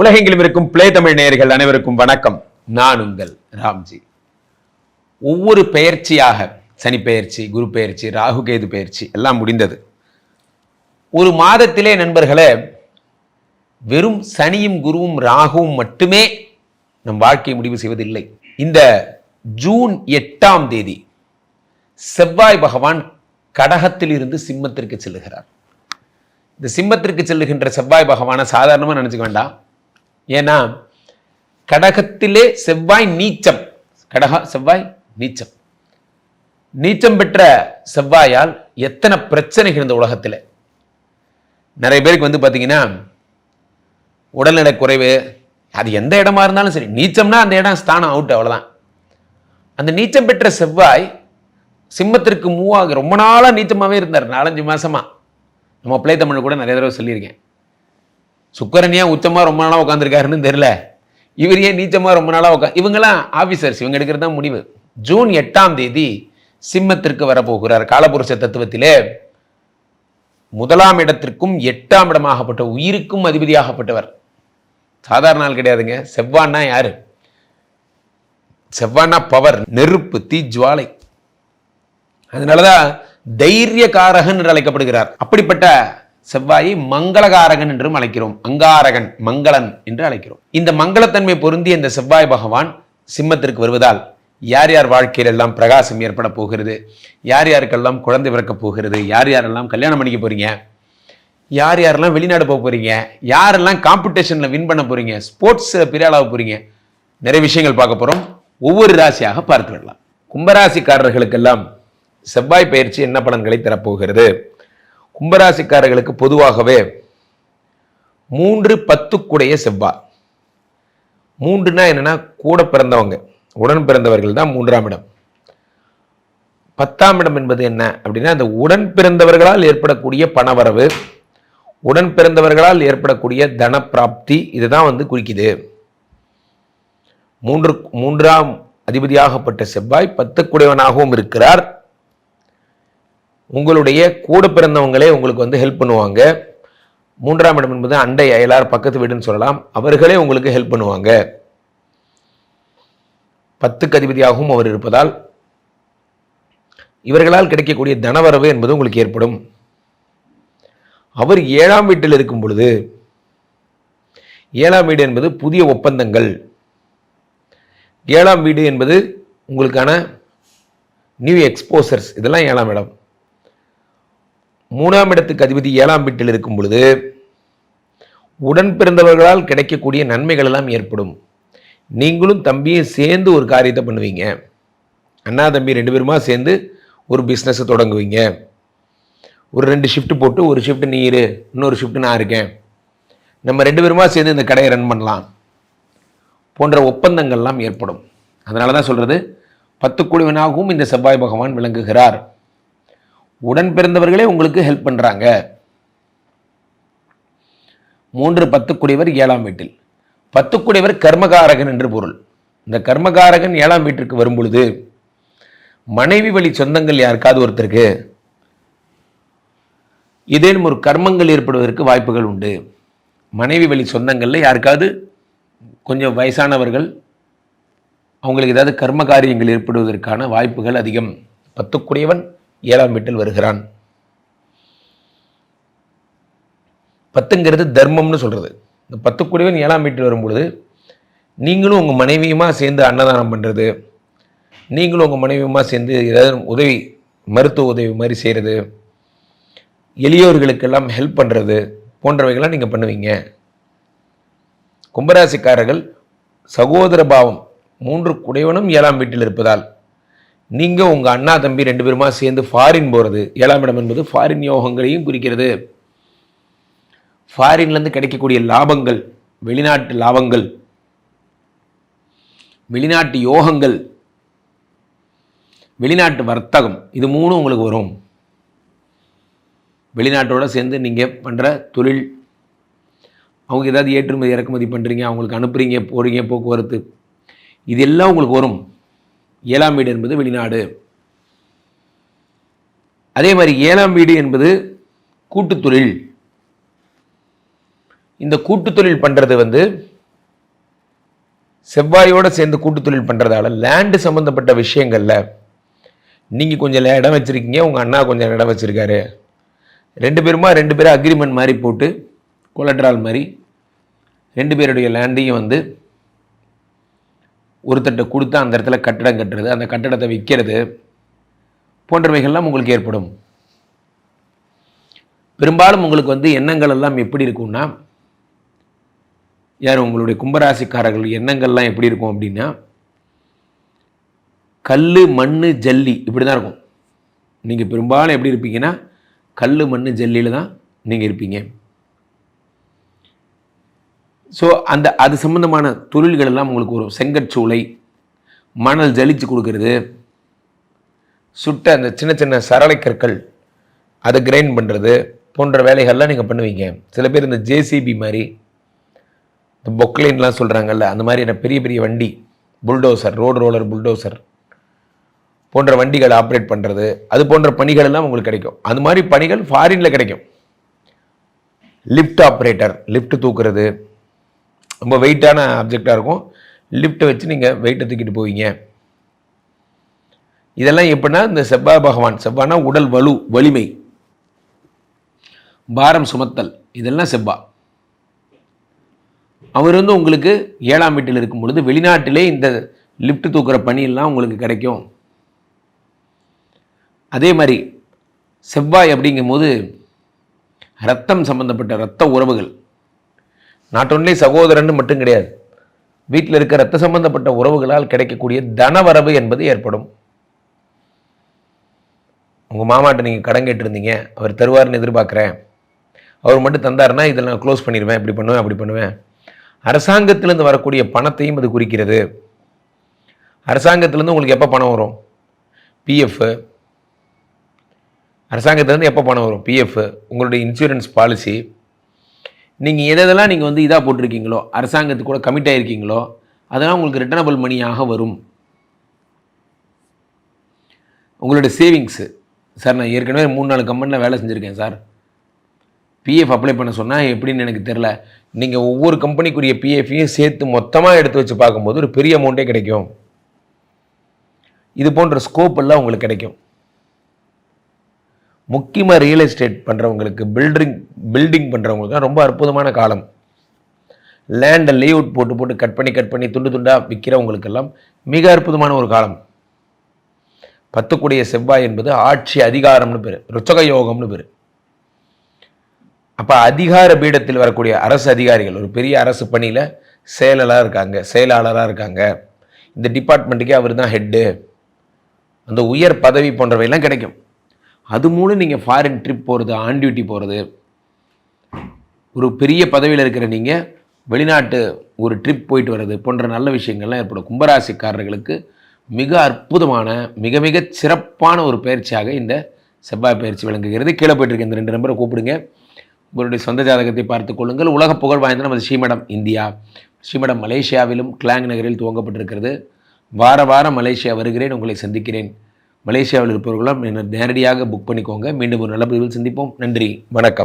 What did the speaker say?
உலகெங்கிலும் இருக்கும் பிளே தமிழ் நேயர்கள் அனைவருக்கும் வணக்கம். நான் உங்கள் ராம்ஜி. ஒவ்வொரு பெயர்ச்சியாக சனி பெயர்ச்சி குரு பெயர்ச்சி ராகு கேது பெயர்ச்சி எல்லாம் முடிந்தது. ஒரு மாதத்திலே நண்பர்களே வெறும் சனியும் குருவும் ராகுவும் மட்டுமே நம் வாழ்க்கையை முடிவு செய்வதில்லை. இந்த ஜூன் எட்டாம் தேதி செவ்வாய் பகவான் கடகத்தில் இருந்து சிம்மத்திற்கு செல்லுகிறார். இந்த சிம்மத்திற்கு செல்லுகின்ற செவ்வாய் பகவானை சாதாரணமாக நினச்சிக்க வேண்டாம். ஏன்னா கடகத்திலே செவ்வாய் நீச்சம். கடக செவ்வாய் நீச்சம். நீச்சம் பெற்ற செவ்வாயால் எத்தனை பிரச்சனைகள் இந்த உலகத்தில்? நிறைய பேருக்கு வந்து பார்த்தீங்கன்னா உடல்நல குறைவு அது எந்த இடமா இருந்தாலும் சரி நீச்சம்னா அந்த இடம் ஸ்தானம் அவுட் அவ்வளோதான் அந்த நீச்சம் பெற்ற செவ்வாய் சிம்மத்திற்கு மூவாக ரொம்ப நாளாக நீச்சமாகவே இருந்தார். நாலஞ்சு மாசமா. நம்ம பிள்ளை தமிழ் கூட நிறைய தடவை சொல்லியிருக்கேன். சுக்கரன் ஏன் உச்சமாக ரொம்ப நாளாக உட்காந்துருக்காருன்னு தெரில இவர் ஏன் நீச்சமாக ரொம்ப நாளாக உட்கா இவங்கெல்லாம் ஆஃபீஸர்ஸ் இவங்க எடுக்கிறது தான் முடிவு. ஜூன் எட்டாம் தேதி சிம்மத்திற்கு வரப்போகிறார். காலபுருஷ தத்துவத்திலே முதலாம் இடத்திற்கும் எட்டாம் இடமாகப்பட்ட உயிருக்கும் அதிபதியாகப்பட்டவர். சாதாரண ஆள் கிடையாதுங்க. செவ்வான்னா யாரு? செவ்வானா பவர் நெருப்பு தீ ஜுவாலை. அதனாலதான் தைரியகாரகன் என்று அழைக்கப்படுகிறார். அப்படிப்பட்ட செவ்வாயை மங்களகாரகன் என்றும் அழைக்கிறோம். அங்காரகன் மங்களன் என்று அழைக்கிறோம். இந்த மங்களத்தன்மை பொருந்திய இந்த செவ்வாய் பகவான் சிம்மத்திற்கு வருவதால் யார் யார் வாழ்க்கையில் எல்லாம் பிரகாசம் ஏற்பட போகிறது? யார் யாருக்கெல்லாம் குழந்தை பிறக்க போகிறது? யார் யாரெல்லாம் கல்யாணம் பண்ணிக்க போறீங்க? யார் யாரெல்லாம் வெளிநாடு போக போறீங்க? யாரெல்லாம் காம்படிஷன்ல வின் பண்ண போறீங்க? ஸ்போர்ட்ஸ் பிரியாளாக போகிறீங்க போறீங்க? நிறைய விஷயங்கள் பார்க்க போறோம். ஒவ்வொரு ராசியாக பார்த்து விடலாம் கும்பராசிக்காரர்களுக்கெல்லாம் செவ்வாய் பயிற்சி என்ன பலன்களை தரப்போகிறது கும்பராசிக்காரர்களுக்கு பொதுவாகவே மூன்று பத்துக்குடைய செவ்வாய் மூன்றுனா என்னென்னா கூட பிறந்தவங்க உடன் பிறந்தவர்கள் தான் மூன்றாம் இடம். பத்தாம் இடம் என்பது என்ன அப்படின்னா அந்த உடன் பிறந்தவர்களால் ஏற்படக்கூடிய பணவரவு உடன் பிறந்தவர்களால் ஏற்படக்கூடிய தன பிராப்தி இதுதான் வந்து குறிக்குது. மூன்று மூன்றாம் அதிபதியாகப்பட்ட செவ்வாய் பத்துக்குடையவனாகவும் இருக்கிறார். உங்களுடைய கூட பிறந்தவங்களே உங்களுக்கு வந்து ஹெல்ப் பண்ணுவாங்க. மூன்றாம் இடம் என்பது அண்டை அயலார் பக்கத்து வீடுன்னு சொல்லலாம். அவர்களே உங்களுக்கு ஹெல்ப் பண்ணுவாங்க. பத்துக்கு அதிபதியாகவும் அவர் இருப்பதால் இவர்களால் கிடைக்கக்கூடிய தனவரவு என்பது உங்களுக்கு ஏற்படும். அவர் ஏழாம் வீட்டில் இருக்கும் பொழுது ஏழாம் வீடு என்பது புதிய ஒப்பந்தங்கள். ஏழாம் வீடு என்பது உங்களுக்கான நியூ எக்ஸ்போசர்ஸ் இதெல்லாம் ஏழாம் இடம். மூணாம் இடத்துக்கு அதிபதி ஏழாம் வீட்டில் இருக்கும் பொழுது உடன் பிறந்தவர்களால் கிடைக்கக்கூடிய நன்மைகள் எல்லாம் ஏற்படும். நீங்களும் தம்பியும் சேர்ந்து ஒரு காரியத்தை பண்ணுவீங்க. அண்ணா தம்பி ரெண்டு பேருமா சேர்ந்து ஒரு பிஸ்னஸை தொடங்குவீங்க. ஒரு ரெண்டு ஷிஃப்ட் போட்டு ஒரு ஷிஃப்ட் நீ இரு இன்னொரு ஷிஃப்ட் நான் இருக்கேன். நம்ம ரெண்டு பேருமா சேர்ந்து இந்த கடையை ரன் பண்ணலாம். போன்ற ஒப்பந்தங்கள்லாம் ஏற்படும். அதனால தான் சொல்கிறது பத்து குழுவினாகவும் இந்த செவ்வாய் பகவான் விளங்குகிறார். உடன் பிறந்தவர்களே உங்களுக்கு ஹெல்ப் பண்ணுறாங்க மூன்று பத்துக்குடியவர் ஏழாம் வீட்டில். பத்துக்குடியவர் கர்மகாரகன் என்று பொருள். இந்த கர்மகாரகன் ஏழாம் வீட்டிற்கு வரும் பொழுது மனைவி வழி சொந்தங்கள் யாருக்காவது ஒருத்தருக்கு? ஏதேனும் ஒரு கர்மங்கள் ஏற்படுவதற்கு வாய்ப்புகள் உண்டு. மனைவி வழி சொந்தங்களில் யாருக்காவது கொஞ்சம் வயசானவர்கள் அவங்களுக்கு ஏதாவது கர்ம காரியங்கள் ஏற்படுவதற்கான வாய்ப்புகள் அதிகம். பத்துக்குடையவன் ஏழாம் வீட்டில் வருகிறான். பத்துங்கிறது தர்மம்னு சொல்கிறது இந்த பத்து கூடவன் ஏழாம் வீட்டில் வரும்பொழுது நீங்களும் உங்கள் மனைவியுமா சேர்ந்து அன்னதானம் பண்ணுறது நீங்களும் உங்கள் மனைவியுமா சேர்ந்து ஏதாவது உதவி மருத்துவ உதவி மாதிரி செய்கிறது எளியோர்களுக்கெல்லாம் ஹெல்ப் பண்ணுறது போன்றவைகள்லாம் நீங்கள் பண்ணுவீங்க. கும்பராசிக்காரர்கள் சகோதர பாவம் மூன்று குடைவனும் ஏழாம் வீட்டில் இருப்பதால் நீங்கள் உங்கள் அண்ணா தம்பி ரெண்டு பேருமா சேர்ந்து ஃபாரின் போகிறது ஏழாம் இடம் என்பது ஃபாரின் யோகங்களையும் குறிக்கிறது. ஃபாரின்லேருந்து கிடைக்கக்கூடிய லாபங்கள் வெளிநாட்டு லாபங்கள் வெளிநாட்டு யோகங்கள் வெளிநாட்டு வர்த்தகம் இது மூணும் உங்களுக்கு வரும். வெளிநாட்டோட சேர்ந்து நீங்கள் பண்ணுற தொழில் அவங்க ஏதாவது ஏற்றுமதி இறக்குமதி பண்ணுறீங்க அவங்களுக்கு அனுப்புகிறீங்க போகிறீங்க போக்குவரத்து இது எல்லாம் உங்களுக்கு வரும். ஏழாம் வீடு என்பது வெளிநாடு. அதே மாதிரி ஏழாம் வீடு என்பது கூட்டுத்தொழில் இந்த கூட்டுத்தொழில் பண்ணுறது வந்து செவ்வாயோடு சேர்ந்து கூட்டு தொழில் பண்ணுறதால லேண்டு சம்மந்தப்பட்ட விஷயங்களில் நீங்கள் கொஞ்சம் இடம் வச்சுருக்கீங்க உங்கள் அண்ணா கொஞ்சம் இடம் வச்சுருக்காரு. ரெண்டு பேருமா ரெண்டு பேரும் அக்ரிமெண்ட் மாதிரி போட்டு கொலட்ரால் மாதிரி ரெண்டு பேருடைய லேண்டையும் வந்து ஒருத்தட்ட கொடுத்தா அந்த இடத்துல கட்டடம் கட்டுறது அந்த கட்டடத்தை விற்கிறது போன்றவைகள்லாம் உங்களுக்கு ஏற்படும். பெரும்பாலும் உங்களுக்கு வந்து எண்ணங்கள் எல்லாம் எப்படி இருக்கும்னா யார் உங்களுடைய கும்பராசிக்காரர்கள் எண்ணங்கள்லாம் எப்படி இருக்கும் அப்படின்னா கல் மண் ஜல்லி இப்படி தான் இருக்கும். நீங்கள் பெரும்பாலும் எப்படி இருப்பீங்கன்னா கல் மண் ஜல்லியில் தான் நீங்கள் இருப்பீங்க. ஸோ அந்த அது சம்மந்தமான தொழில்கள் எல்லாம் உங்களுக்கு வரும் செங்கற்சூளை மணல் ஜலிச்சு கொடுக்கறது. சுட்ட அந்த சின்ன சின்ன சரளை கற்கள் அதை கிரைண்ட் பண்ணுறது போன்ற வேலைகள்லாம் நீங்கள் பண்ணுவீங்க. சில பேர் இந்த ஜேசிபி மாதிரி இந்த பொக்லைன்லாம் சொல்கிறாங்கல்ல அந்த மாதிரியான பெரிய பெரிய வண்டி புல்டோசர் ரோடு ரோலர் புல்டோசர் போன்ற வண்டிகளை ஆப்ரேட் பண்ணுறது அது போன்ற பணிகள் எல்லாம் உங்களுக்கு கிடைக்கும். அது மாதிரி பணிகள் ஃபாரினில் கிடைக்கும். லிஃப்ட் ஆப்ரேட்டர் லிஃப்ட் தூக்குறது. ரொம்ப வெயிட்டான ஆப்ஜெக்டாக இருக்கும். லிஃப்ட்டை வச்சு நீங்கள் வெயிட்டை தூக்கிட்டு போவீங்க. இதெல்லாம் எப்படின்னா இந்த செவ்வாய் பகவான். செவ்வானா உடல் வலு வலிமை. பாரம் சுமத்தல். இதெல்லாம் செவ்வா அவர் வந்து உங்களுக்கு ஏழாம் வீட்டில் இருக்கும் பொழுது வெளிநாட்டிலே இந்த லிஃப்ட் தூக்குற பணியெல்லாம் உங்களுக்கு கிடைக்கும். அதே மாதிரி செவ்வாய் அப்படிங்கும்போது ரத்தம் சம்பந்தப்பட்ட ரத்த உறவுகள். நாட் ஒன்லி சகோதரன் மட்டும் கிடையாது. வீட்டில் இருக்க ரத்த சம்பந்தப்பட்ட உறவுகளால் கிடைக்கக்கூடிய தனவரவு என்பது ஏற்படும். உங்கள் மாமாட்ட நீங்கள் கடன் கேட்டிருந்தீங்க. அவர் தருவார்னு எதிர்பார்க்குறேன். அவர் மட்டும் தந்தாருன்னா இதில் நான் க்ளோஸ் பண்ணிடுவேன். இப்படி பண்ணுவேன் அப்படி பண்ணுவேன். அரசாங்கத்திலேருந்து வரக்கூடிய பணத்தையும் அது குறிக்கிறது. அரசாங்கத்திலேருந்து உங்களுக்கு எப்போ பணம் வரும்? பிஎஃப் அரசாங்கத்திலேருந்து எப்போ பணம் வரும்? பிஎஃப் உங்களுடைய இன்சூரன்ஸ் பாலிசி நீங்கள் எதெல்லாம் நீங்கள் வந்து இதாக போட்டிருக்கீங்களோ அரசாங்கத்துக்கு கூட கமிட் ஆகிருக்கீங்களோ அதெல்லாம் உங்களுக்கு ரிட்டர்னபிள் மணியாக வரும். உங்களுடைய சேவிங்ஸு சார் நான் ஏற்கனவே மூணு நாலு கம்பெனியில் வேலை செஞ்சுருக்கேன் சார் பிஎஃப் அப்ளை பண்ண சொன்னால் எப்படின்னு எனக்கு தெரில நீங்கள் ஒவ்வொரு கம்பெனிக்குரிய பிஎஃப்பையும் சேர்த்து மொத்தமாக எடுத்து வச்சு பார்க்கும்போது ஒரு பெரிய அமௌண்ட்டே கிடைக்கும். இது போன்ற ஸ்கோப் எல்லாம் உங்களுக்கு கிடைக்கும். முக்கியமாக ரியல் எஸ்டேட் பண்ணுறவங்களுக்கு பில்டிங் பில்டிங் பண்ணுறவங்களுக்கு ரொம்ப அற்புதமான காலம். லேண்டை லே அவுட் போட்டு போட்டு கட் பண்ணி கட் பண்ணி துண்டு துண்டாக விற்கிறவங்களுக்கெல்லாம் மிக அற்புதமான ஒரு காலம். பத்துக்குடிய செவ்வாய் என்பது ஆட்சி அதிகாரம்னு பேர் ருச்சக யோகம்னு பேர். அப்போ அதிகார பீடத்தில் வரக்கூடிய அரசு அதிகாரிகள் ஒரு பெரிய அரசு பணியில் செயலராக இருக்காங்க செயலாளராக இருக்காங்க. இந்த டிபார்ட்மெண்ட்டுக்கே அவர் தான் ஹெட்டு அந்த உயர் பதவி போன்றவையெல்லாம் கிடைக்கும். அது மூலம் நீங்கள் ஃபாரின் ட்ரிப் போகிறது ஆன் டியூட்டி போகிறது ஒரு பெரிய பதவியில் இருக்கிற நீங்கள் வெளிநாட்டு ஒரு ட்ரிப் போயிட்டு வர்றது போன்ற நல்ல விஷயங்கள்லாம் ஏற்படும். கும்பராசிக்காரர்களுக்கு மிக அற்புதமான மிக மிக சிறப்பான ஒரு பயிற்சியாக இந்த செவ்வாய் பயிற்சி விளங்குகிறது. கீழே போயிட்டு இந்த ரெண்டு நம்பரை கூப்பிடுங்க. உங்களுடைய சொந்த ஜாதகத்தை பார்த்து கொள்ளுங்கள். உலக புகழ் வாய்ந்த நமது ஸ்ரீமடம் இந்தியா. ஸ்ரீமடம் மலேசியாவிலும் கிளாங் நகரில் துவங்கப்பட்டிருக்கிறது. வார வாரம் மலேசியா வருகிறேன். உங்களை சந்திக்கிறேன். மலேசியாவில் இருப்பவர்களும் நேரடியாக புக் பண்ணிக்கோங்க. மீண்டும் ஒரு நல்ல பதிவில் சந்திப்போம். நன்றி. வணக்கம்.